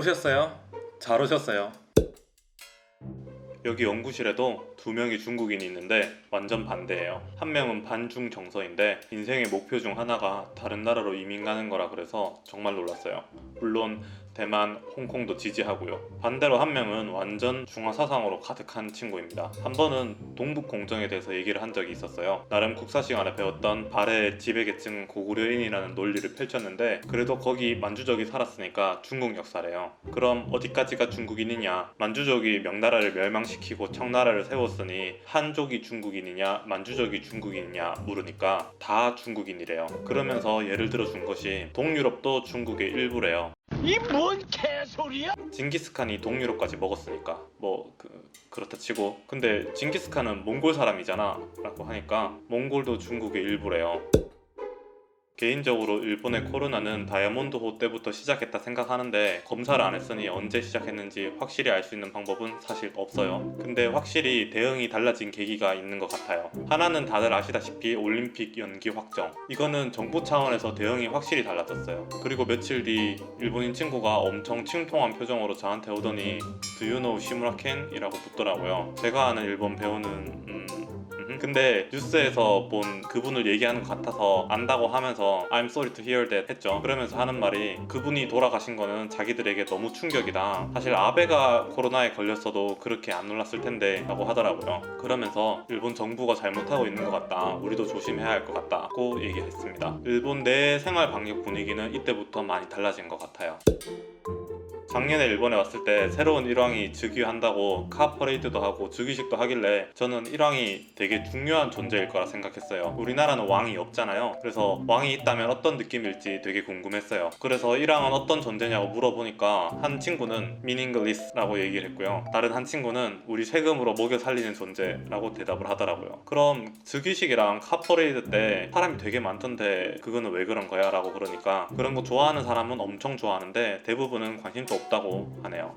오셨어요? 잘 오셨어요. 여기 연구실에도 두 명이 중국인이 있는데 완전 반대예요. 한 명은 반중 정서인데 인생의 목표 중 하나가 다른 나라로 이민 가는 거라 그래서 정말 놀랐어요. 물론 대만, 홍콩도 지지하고요. 반대로 한 명은 완전 중화 사상으로 가득한 친구입니다. 한 번은 동북 공정에 대해서 얘기를 한 적이 있었어요. 나름 국사 시간에 배웠던 발해 지배계층 고구려인이라는 논리를 펼쳤는데 그래도 거기 만주족이 살았으니까 중국 역사래요. 그럼 어디까지가 중국인이냐? 만주족이 명나라를 멸망시키고 청나라를 세웠으니 한족이 중국인이냐 만주족이 중국인이냐 물으니까 다 중국인이래요. 그러면서 예를 들어 준 것이 동유럽도 중국의 일부래요. 이 뭔 개소리야? 징기스칸이 동유럽까지 먹었으니까. 뭐 그, 그렇다 치고. 근데 징기스칸은 몽골 사람이잖아. 라고 하니까 몽골도 중국의 일부래요 개인적으로 일본의 코로나는 다이아몬드 호 때부터 시작했다 생각하는데 검사를 안 했으니 언제 시작했는지 확실히 알 수 있는 방법은 사실 없어요. 근데 확실히 대응이 달라진 계기가 있는 것 같아요. 하나는 다들 아시다시피 올림픽 연기 확정. 이거는 정부 차원에서 대응이 확실히 달라졌어요. 그리고 며칠 뒤 일본인 친구가 엄청 침통한 표정으로 저한테 오더니 Do you know 시무라켄 이라고 묻더라고요. 제가 아는 일본 배우는 음. 근데 뉴스에서 본 그분을 얘기하는 것 같아서 안다고 하면서 I'm sorry to hear that 했죠. 그러면서 하는 말이 그분이 돌아가신 거는 자기들에게 너무 충격이다. 사실 아베가 코로나에 걸렸어도 그렇게 안 놀랐을 텐데 라고 하더라고요. 그러면서 일본 정부가 잘못하고 있는 것 같다. 우리도 조심해야 할 것 같다고 얘기했습니다. 일본 내 생활 방역 분위기는 이때부터 많이 달라진 것 같아요. 작년에 일본에 왔을 때 새로운 일왕이 즉위한다고 카 퍼레이드도 하고 즉위식도 하길래 저는 일왕이 되게 중요한 존재일 거라 생각했어요. 우리나라는 왕이 없잖아요. 그래서 왕이 있다면 어떤 느낌일지 되게 궁금했어요. 그래서 일왕은 어떤 존재냐고 물어보니까 한 친구는 미닝글리스라고 얘기를 했고요. 다른 한 친구는 우리 세금으로 먹여 살리는 존재라고 대답을 하더라고요. 그럼 즉위식이랑 카 퍼레이드 때 사람이 되게 많던데 그거는 왜 그런 거야? 라고 그러니까 그런 거 좋아하는 사람은 엄청 좋아하는데 대부분은 관심도 없다고 하네요.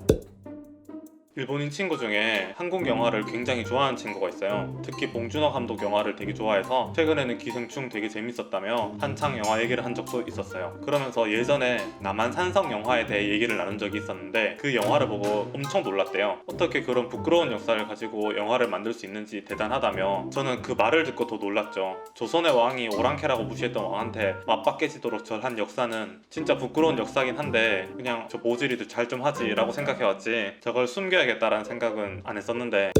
일본인 친구 중에 한국 영화를 굉장히 좋아하는 친구가 있어요. 특히 봉준호 감독 영화를 되게 좋아해서 최근에는 기생충 되게 재밌었다며 한창 영화 얘기를 한 적도 있었어요. 그러면서 예전에 남한 산성 영화에 대해 얘기를 나눈 적이 있었는데 그 영화를 보고 엄청 놀랐대요. 어떻게 그런 부끄러운 역사를 가지고 영화를 만들 수 있는지 대단하다며 저는 그 말을 듣고 더 놀랐죠. 조선의 왕이 오랑캐라고 무시했던 왕한테 맞받게지도록 절한 역사는 진짜 부끄러운 역사긴 한데 그냥 저 모질이도 잘좀 하지라고 생각해왔지 저걸 숨겨 야겠다라는 생각은 안 했었는데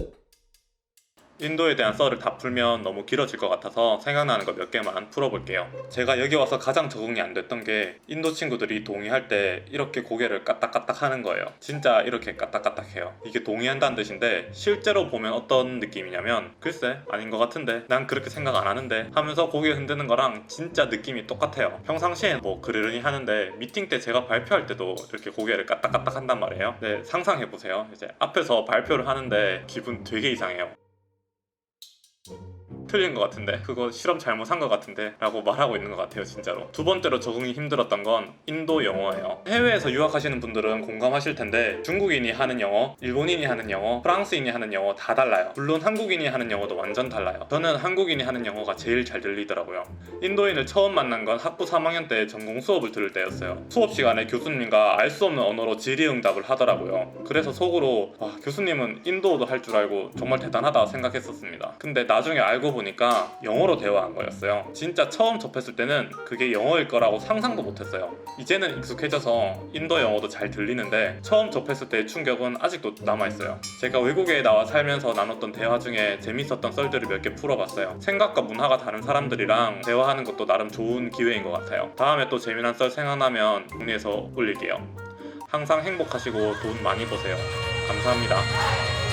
인도에 대한 썰을 다 풀면 너무 길어질 것 같아서 생각나는 거 몇 개만 풀어볼게요. 제가 여기 와서 가장 적응이 안 됐던 게 인도 친구들이 동의할 때 이렇게 고개를 까딱까딱 하는 거예요. 진짜 이렇게 까딱까딱 해요. 이게 동의한다는 뜻인데 실제로 보면 어떤 느낌이냐면 글쎄 아닌 것 같은데 난 그렇게 생각 안 하는데 하면서 고개 흔드는 거랑 진짜 느낌이 똑같아요. 평상시엔 뭐 그러려니 하는데 미팅 때 제가 발표할 때도 이렇게 고개를 까딱까딱 한단 말이에요. 네, 상상해보세요. 이제 앞에서 발표를 하는데 기분 되게 이상해요. 틀린 것 같은데 그거 실험 잘못한 것 같은데 라고 말하고 있는 것 같아요 진짜로. 두 번째로 적응이 힘들었던 건 인도 영어예요. 해외에서 유학하시는 분들은 공감하실 텐데 중국인이 하는 영어 일본인이 하는 영어 프랑스인이 하는 영어 다 달라요. 물론 한국인이 하는 영어도 완전 달라요. 저는 한국인이 하는 영어가 제일 잘 들리더라고요. 인도인을 처음 만난 건 학부 3학년 때 전공 수업을 들을 때였어요. 수업 시간에 교수님과 알 수 없는 언어로 질의응답을 하더라고요. 그래서 속으로 와 교수님은 인도어도 할 줄 알고 정말 대단하다 생각했었습니다. 근데 나중에 알고 보니까 영어로 대화한 거였어요. 진짜 처음 접했을 때는 그게 영어일 거라고 상상도 못했어요. 이제는 익숙해져서 인도 영어도 잘 들리는데 처음 접했을 때의 충격은 아직도 남아있어요. 제가 외국에 나와 살면서 나눴던 대화 중에 재밌었던 썰들을 몇 개 풀어봤어요. 생각과 문화가 다른 사람들이랑 대화하는 것도 나름 좋은 기회인 것 같아요. 다음에 또 재미난 썰 생각나면 정리해서 올릴게요. 항상 행복하시고 돈 많이 버세요. 감사합니다.